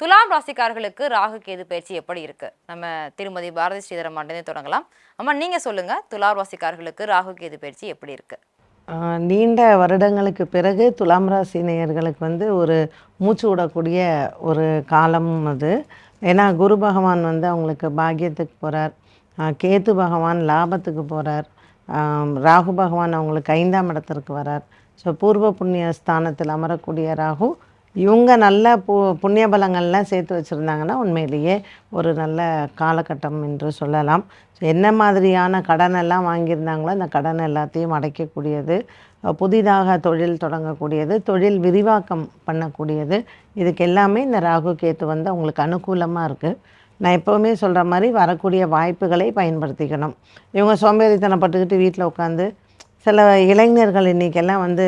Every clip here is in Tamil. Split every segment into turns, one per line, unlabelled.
துலாம் ராசிக்காரர்களுக்கு ராகு கேது பயிற்சி எப்படி இருக்கு? நம்ம திருமதி பாரதி ஸ்ரீதரம் மண்டனே தொடங்கலாம். அம்மா நீங்க சொல்லுங்க துலாம் ராசிக்காரர்களுக்கு ராகு கேது பயிற்சி எப்படி இருக்கு?
நீண்ட வருடங்களுக்கு பிறகு துலாம் ராசி நேயர்களுக்கு வந்து ஒரு மூச்சு விடக்கூடிய ஒரு காலம் அது. ஏன்னா குரு பகவான் வந்து அவங்களுக்கு பாக்கியத்துக்கு போகிறார் கேத்து பகவான் லாபத்துக்கு போகிறார் ராகு பகவான் அவங்களுக்கு ஐந்தாம் இடத்திற்கு வரார். ஸோ பூர்வ புண்ணிய ஸ்தானத்தில் அமரக்கூடிய ராகு இவங்க நல்ல பு புண்ணிய பலங்கள்லாம் சேர்த்து வச்சுருந்தாங்கன்னா உண்மையிலேயே ஒரு நல்ல காலகட்டம் என்று சொல்லலாம். ஸோ என்ன மாதிரியான கடனெல்லாம் வாங்கியிருந்தாங்களோ அந்த கடன் எல்லாத்தையும் அடைக்கக்கூடியது புதிதாக தொழில் தொடங்கக்கூடியது தொழில் விரிவாக்கம் பண்ணக்கூடியது. இதுக்கு எல்லாமே இந்த ராகு கேத்து வந்து அவங்களுக்கு அனுகூலமாக இருக்குது நான் எப்போவுமே சொல்கிற மாதிரி வரக்கூடிய வாய்ப்புகளை பயன்படுத்திக்கணும். இவங்க சோம்பேறித்தனப்பட்டுக்கிட்டு வீட்டில் உட்காந்து சில இளைஞர்கள் இன்றைக்கெல்லாம் வந்து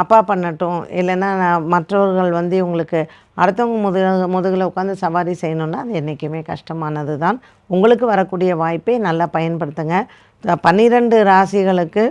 அப்பா பண்ணட்டும் இல்லைன்னா நான் மற்றவர்கள் வந்து இவங்களுக்கு அடுத்தவங்க முதுக முதுகில் உட்காந்து சவாரி செய்யணுன்னா அது என்றைக்குமே கஷ்டமானது தான் உங்களுக்கு வரக்கூடிய வாய்ப்பை நல்லா பயன்படுத்துங்க. பன்னிரெண்டு ராசிகளுக்கு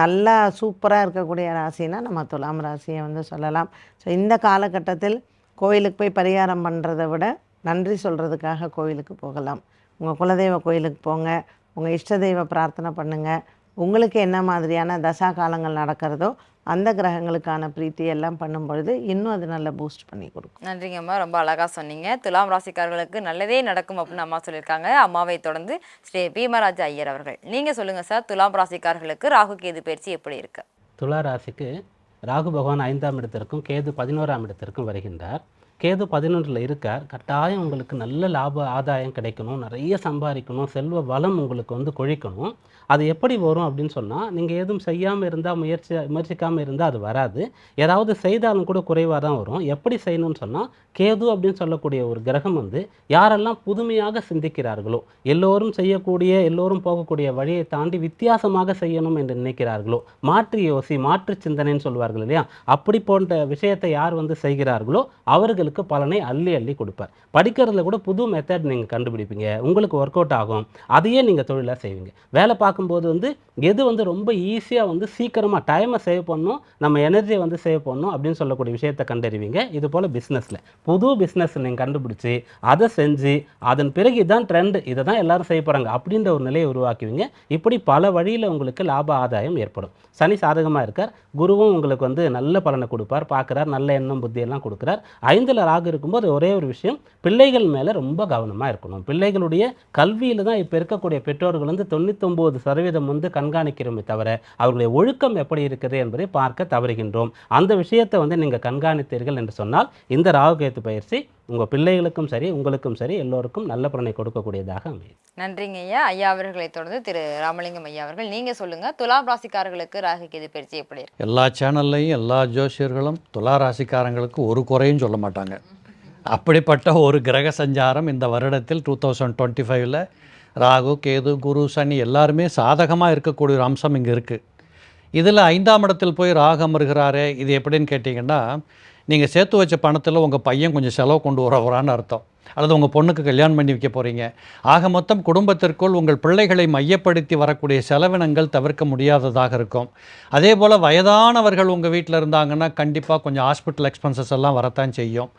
நல்லா சூப்பராக இருக்கக்கூடிய ராசினா நம்ம துலாம் ராசியை வந்து சொல்லலாம். ஸோ இந்த காலகட்டத்தில் கோயிலுக்கு போய் பரிகாரம் பண்ணுறதை விட நன்றி சொல்கிறதுக்காக கோயிலுக்கு போகலாம். உங்கள் குலதெய்வ கோயிலுக்கு போங்க. உங்கள் இஷ்ட தெய்வ பிரார்த்தனை பண்ணுங்கள் உங்களுக்கு என்ன மாதிரியான தசா காலங்கள் நடக்கிறதோ அந்த கிரகங்களுக்கான பிரீத்தி எல்லாம் பண்ணும் பொழுது இன்னும் அது நல்ல பூஸ்ட் பண்ணி கொடுக்கும்.
நன்றிங்கம்மா ரொம்ப அழகா சொன்னீங்க. துலாம் ராசிக்காரர்களுக்கு நல்லதே நடக்கும் அப்படின்னு அம்மா சொல்லியிருக்காங்க. அம்மாவை தொடர்ந்து ஸ்ரீ பீமராஜ ஐயர் அவர்கள். நீங்க சொல்லுங்க சார் துலாம் ராசிக்காரர்களுக்கு ராகு கேது பயிற்சி எப்படி இருக்கு?
துலா ராசிக்கு ராகு பகவான் ஐந்தாம் இடத்திற்கும் கேது பதினோராம் இடத்திற்கும் வருகின்றார். கேது பதினொன்றில் இருக்கார் கட்டாயம் உங்களுக்கு நல்ல லாப ஆதாயம் கிடைக்கணும் நிறைய சம்பாதிக்கணும் செல்வ வளம் உங்களுக்கு வந்து கொழிக்கணும். அது எப்படி வரும்? அப்படின்னு சொன்னால் நீங்கள் எதுவும் செய்யாமல் இருந்தால் முயற்சி முயற்சிக்காமல் இருந்தால் அது வராது. ஏதாவது செய்தாலும் கூட குறைவாக தான் வரும். எப்படி செய்யணும்னு சொன்னால் கேது அப்படின்னு சொல்லக்கூடிய ஒரு கிரகம் வந்து யாரெல்லாம் புதுமையாக சிந்திக்கிறார்களோ எல்லோரும் செய்யக்கூடிய எல்லோரும் போகக்கூடிய வழியை தாண்டி வித்தியாசமாக செய்யணும் என்று நினைக்கிறார்களோ மாற்று யோசி மாற்று சிந்தனைன்னு சொல்வார்கள் இல்லையா? அப்படி போன்ற விஷயத்தை யார் வந்து செய்கிறார்களோ அவர்களுக்கு பலனை அள்ளி அள்ளி கொடுப்பார் படிக்கிறதுல கூட புது மெத்தட் நீங்கள் கண்டுபிடிப்பீங்க. உங்களுக்கு ஒர்க் அவுட் ஆகும். அதையே நீங்கள் தொழிலாக செய்வீங்க. வேலை பார்க்கும்போது வந்து எது வந்து ரொம்ப ஈஸியாக வந்து சீக்கிரமாக டைமை சேவ் பண்ணும் நம்ம எனர்ஜியை வந்து சேவ் பண்ணும் அப்படின்னு சொல்லக்கூடிய விஷயத்தை கண்டறிவீங்க. இது போல் பிஸ்னஸில் புது பிஸ்னஸ் நீங்கள் கண்டுபிடிச்சி அதை செஞ்சு அதன் பிறகு இதுதான் ட்ரெண்ட் இதை தான் எல்லாரும் செய்ய போகிறாங்க அப்படின்ற ஒரு நிலையை உருவாக்குவீங்க. இப்படி பல வழியில் உங்களுக்கு லாப ஆதாயம் ஏற்படும். சனி சாதகமாக இருக்கார். குருவும் உங்களுக்கு வந்து நல்ல பலனை கொடுப்பார். பார்க்குறார். நல்ல எண்ணம் புத்தியெல்லாம் கொடுக்குறார். ஐந்தில் ராகு இருக்கும்போது ஒரே ஒரு விஷயம். பிள்ளைகள் மேலே ரொம்ப கவனமாக இருக்கணும். பிள்ளைகளுடைய கல்வியில் தான் இப்போ இருக்கக்கூடிய பெற்றோர்கள் வந்து தொண்ணூத்தொம்பது சதவீதம் வந்து கண்காணிக்கிறோமே தவிர அவர்களுடைய ஒழுக்கம் எப்படி இருக்குது என்பதை பார்க்க தவறுகின்றோம். அந்த விஷயத்தை வந்து நீங்கள் கண்காணித்தீர்கள் என்று சொன்னால் இந்த ராகுகேத்து பயிற்சி உங்கள் பிள்ளைகளுக்கும் சரி உங்களுக்கும் சரி எல்லோருக்கும் நல்ல பலனை கொடுக்கக்கூடியதாக அமையும்.
நன்றிங்க ஐயா. ஐயா அவர்களை தொடர்ந்து திரு ராமலிங்கம் ஐயா அவர்கள் நீங்க சொல்லுங்க துலாம் ராசிக்காரர்களுக்கு ராகு கேது பயிற்சி எப்படி இருக்கு?
எல்லா சேனல்லையும் எல்லா ஜோசியர்களும் துலா ராசிக்காரங்களுக்கு ஒரு குறையும் சொல்ல மாட்டாங்க. அப்படிப்பட்ட ஒரு கிரக சஞ்சாரம் இந்த வருடத்தில் டூ தௌசண்ட் டுவெண்ட்டி ஃபைவ்ல ராகு கேது குரு சனி எல்லாருமே சாதகமாக இருக்கக்கூடிய ஒரு அம்சம் இங்கே இருக்குது இதில் ஐந்தாம் இடத்தில் போய் ராகு அமர்கிறாரே இது எப்படின்னு கேட்டிங்கன்னா நீங்கள் சேர்த்து வச்ச பணத்தில் உங்கள் பையன் கொஞ்சம் செலவு கொண்டு வரவரான்னு அர்த்தம். அல்லது உங்கள் பொண்ணுக்கு கல்யாணம் பண்ணி வைக்க போகிறீங்க ஆக மொத்தம் குடும்பத்திற்குள் உங்கள் பிள்ளைகளை மையப்படுத்தி வரக்கூடிய செலவினங்கள் தவிர்க்க முடியாததாக இருக்கும். அதே போல் வயதானவர்கள் உங்கள் வீட்டில் இருந்தாங்கன்னா கண்டிப்பாக கொஞ்சம் ஹாஸ்பிட்டல் எக்ஸ்பென்சஸ் எல்லாம் வரத்தான் செய்யும்.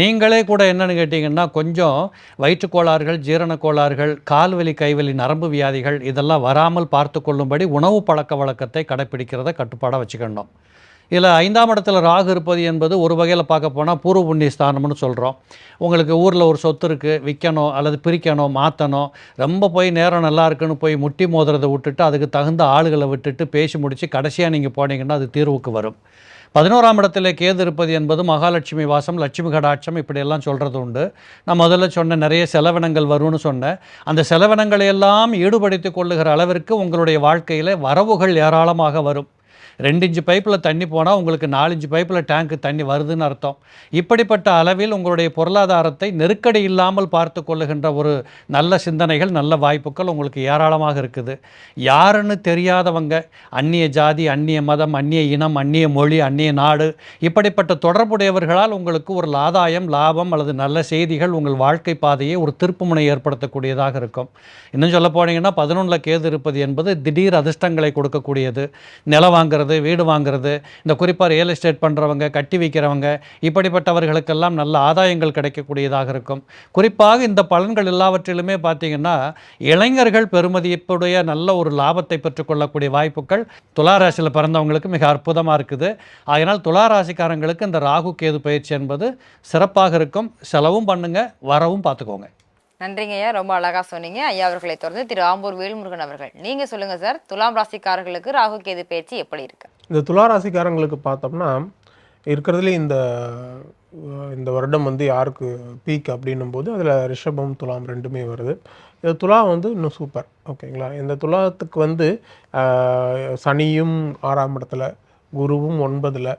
நீங்களே கூட என்னென்னு கேட்டிங்கன்னா கொஞ்சம் வயிற்றுக் கோளாறுகள் ஜீரண கோளாறுகள் கால்வலி கைவலி நரம்பு வியாதிகள் இதெல்லாம் வராமல் பார்த்து கொள்ளும்படி உணவு பழக்க வழக்கத்தை கடைப்பிடிக்கிறத கட்டுப்பாடாக வச்சுக்கணும். இதில் ஐந்தாம் இடத்துல ராகு இருப்பது என்பது ஒரு வகையில் பார்க்க போனால் பூர்வ புண்ணிய ஸ்தானம்னு சொல்கிறோம் உங்களுக்கு ஊரில் ஒரு சொத்து இருக்குது விற்கணும் அல்லது பிரிக்கணும் மாற்றணும் ரொம்ப போய் நேரம் நல்லா இருக்குன்னு போய் முட்டி மோதுறதை விட்டுட்டு அதுக்கு தகுந்த ஆளுகளை விட்டுட்டு பேசி முடித்து கடைசியாக நீங்கள் போனீங்கன்னா அது தீர்வுக்கு வரும். பதினோராம் இடத்துல கேது இருப்பது என்பது மகாலட்சுமி வாசம் லட்சுமி கடாட்சம் இப்படியெல்லாம் சொல்கிறது உண்டு. நான் முதல்ல சொன்ன நிறைய செலவினங்கள் வரும்னு சொன்னேன். அந்த செலவினங்களை எல்லாம் ஈடுபடுத்திக் கொள்ளுகிற அளவிற்கு உங்களுடைய வாழ்க்கையில் வரவுகள் ஏராளமாக வரும். ரெண்டு இன்ச்சு பைப்பில் தண்ணி போனால் உங்களுக்கு நாலஞ்சு பைப்பில் டேங்க்கு தண்ணி வருதுன்னு அர்த்தம். இப்படிப்பட்ட அளவில் உங்களுடைய பொருளாதாரத்தை நெருக்கடி இல்லாமல் பார்த்து கொள்ளுகின்ற ஒரு நல்ல சிந்தனைகள் நல்ல வாய்ப்புகள் உங்களுக்கு ஏராளமாக இருக்குது. யாருன்னு தெரியாதவங்க அந்நிய ஜாதி அந்நிய மதம் அந்நிய இனம் அந்நிய மொழி அந்நிய நாடு இப்படிப்பட்ட தொடர்புடையவர்களால் உங்களுக்கு ஒரு ஆதாயம் லாபம் அல்லது நல்ல செய்திகள் உங்கள் வாழ்க்கை பாதையை ஒரு திருப்புமுனை ஏற்படுத்தக்கூடியதாக இருக்கும். இன்னும் சொல்ல போனீங்கன்னா பதினொன்றில் கேது இருப்பது என்பது திடீர் அதிர்ஷ்டங்களை கொடுக்கக்கூடியது. நிலம் வாங்குறது வாங்குறது வீடு வாங்குறது இந்த குறிப்பாக ரியல் எஸ்டேட் பண்ணுறவங்க கட்டி வைக்கிறவங்க இப்படிப்பட்டவர்களுக்கெல்லாம் நல்ல ஆதாயங்கள் கிடைக்கக்கூடியதாக இருக்கும். குறிப்பாக இந்த பலன்கள் எல்லாவற்றிலுமே பார்த்தீங்கன்னா இளைஞர்கள் பெருமதிப்புடைய நல்ல ஒரு லாபத்தை பெற்றுக்கொள்ளக்கூடிய வாய்ப்புகள் துளாராசியில் பிறந்தவங்களுக்கு மிக அற்புதமாக இருக்குது. அதனால் துளாராசிக்காரங்களுக்கு இந்த ராகு கேது பயிற்சி என்பது சிறப்பாக இருக்கும். செலவும் பண்ணுங்கள் வரவும் பார்த்துக்கோங்க.
நன்றிங்க ஐயா ரொம்ப அழகாக சொன்னீங்க. ஐயா அவர்களை தொடர்ந்து திரு ஆம்பூர் வேல்முருகன் அவர்கள். நீங்கள் சொல்லுங்கள் சார் துலாம் ராசிக்காரர்களுக்கு ராகு கேது பேச்சு எப்படி இருக்கு?
இந்த துலா ராசிக்காரங்களுக்கு பார்த்தோம்னா இருக்கிறதுலே இந்த இந்த வருடம் வந்து யாருக்கு பீக் அப்படின்னும் போது அதில் ரிஷபம் துலாம் ரெண்டுமே வருது. இந்த துலா வந்து இன்னும் சூப்பர் ஓகேங்களா? இந்த துலாத்துக்கு வந்து சனியும் ஆறாம் இடத்துல குருவும் ஒன்பதில்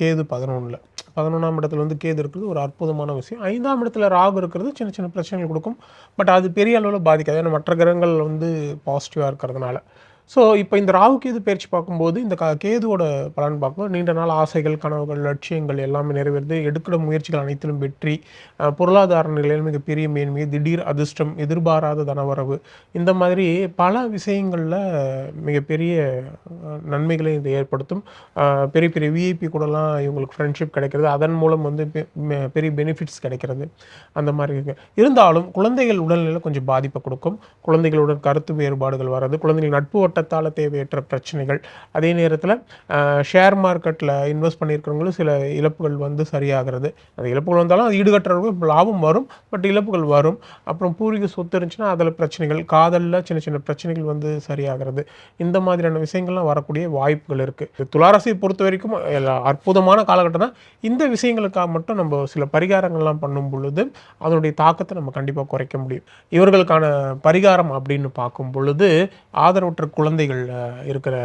கேது பதினொன்றில் பதினொன்றாம் இடத்துல வந்து கேது இருக்கிறது ஒரு அற்புதமான விஷயம். ஐந்தாம் இடத்துல ராகு இருக்கிறது சின்ன சின்ன பிரச்சனைகள் கொடுக்கும். பட் அது பெரிய அளவில் பாதிக்காது. ஏன்னா மற்ற கிரகங்கள் வந்து பாசிட்டிவாக இருக்கிறதுனால. ஸோ இப்போ இந்த ராகு கேது பயிற்சி பார்க்கும்போது இந்த க கேதுவோட பலன் பார்க்கும்போது நீண்ட நாள் ஆசைகள் கனவுகள் லட்சியங்கள் எல்லாமே நிறைவேறுது. எடுக்கிற முயற்சிகள் அனைத்திலும் வெற்றி. பொருளாதார நிலையில் மிகப்பெரிய மேன்மை திடீர் அதிர்ஷ்டம் எதிர்பாராத தனவரவு இந்த மாதிரி பல விஷயங்களில் மிகப்பெரிய நன்மைகளை இது ஏற்படுத்தும். பெரிய பெரிய விஐபி கூடலாம் இவங்களுக்கு ஃப்ரெண்ட்ஷிப் கிடைக்கிறது. அதன் மூலம் வந்து பெ- பெரிய பெனிஃபிட்ஸ் கிடைக்கிறது. அந்த மாதிரி இருக்கு. இருந்தாலும் குழந்தைகள் உடல்நிலை கொஞ்சம் பாதிப்பை கொடுக்கும். குழந்தைகளுடன் கருத்து வேறுபாடுகள் வர்றது குழந்தைகள் நட்பு வட்டத்தால் தேவையற்ற பிரச்சனைகள். அதே நேரத்தில் ஷேர் மார்க்கெட்டில் இன்வெஸ்ட் பண்ணியிருக்கிறவங்களும் சில இழப்புகள் வந்து சரியாகிறது. அந்த இழப்புகள் வந்தாலும் அது ஈடுகட்டுறவங்க லாபம் வரும் பட் இழப்புகள் வரும். அப்புறம் பூர்வீக சொத்து இருந்துச்சுன்னா அதில் பிரச்சனைகள் காதலில் சின்ன சின்ன பிரச்சனைகள் வந்து சரியாகிறது. இந்த மாதிரியான விஷயங்கள்லாம் வரக்கூடிய வாய்ப்புகள் இருக்குது துளாராசியை பொறுத்த வரைக்கும் எல்லா- அற்புதமான காலகட்டம் தான். இந்த விஷயங்களுக்காக மட்டும் நம்ம சில பரிகாரங்கள்லாம் பண்ணும் பொழுது அதனுடைய தாக்கத்தை நம்ம கண்டிப்பாக குறைக்க முடியும். இவர்களுக்கான பரிகாரம் அப்படின்னு பார்க்கும் பொழுது ஆதரவற்ற குழந்தைகள் இருக்கிற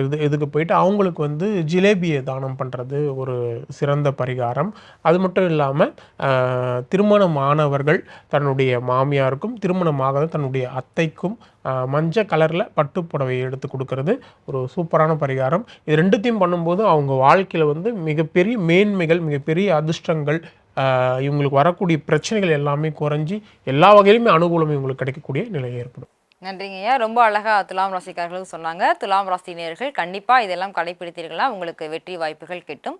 இது இதுக்கு போயிட்டு அவங்களுக்கு வந்து ஜிலேபியை தானம் பண்ணுறது ஒரு சிறந்த பரிகாரம். அது மட்டும் இல்லாமல் திருமணமானவர்கள் தன்னுடைய மாமியாருக்கும் திருமணமாகாத தன்னுடைய அத்தைக்கும் மஞ்சள் கலரில் பட்டுப்புடவை எடுத்து கொடுக்கறது ஒரு சூப்பரான பரிகாரம். இது ரெண்டுத்தையும் பண்ணும்போது அவங்க வாழ்க்கையில் வந்து மிகப்பெரிய மேன்மைகள் மிகப்பெரிய அதிர்ஷ்டங்கள் இவங்களுக்கு வரக்கூடிய பிரச்சனைகள் எல்லாமே குறைஞ்சி எல்லா வகையிலுமே அனுகூலம் இவங்களுக்கு கிடைக்கக்கூடிய நிலை ஏற்படும்.
நன்றிங்க ஐயா. ரொம்ப அழகா துலாம் ராசிக்காரர்களுக்கு சொன்னாங்க. துலாம் ராசினியர்கள் கண்டிப்பாக இதெல்லாம் கடைப்பிடித்தீர்களா உங்களுக்கு வெற்றி வாய்ப்புகள் கிட்டும்.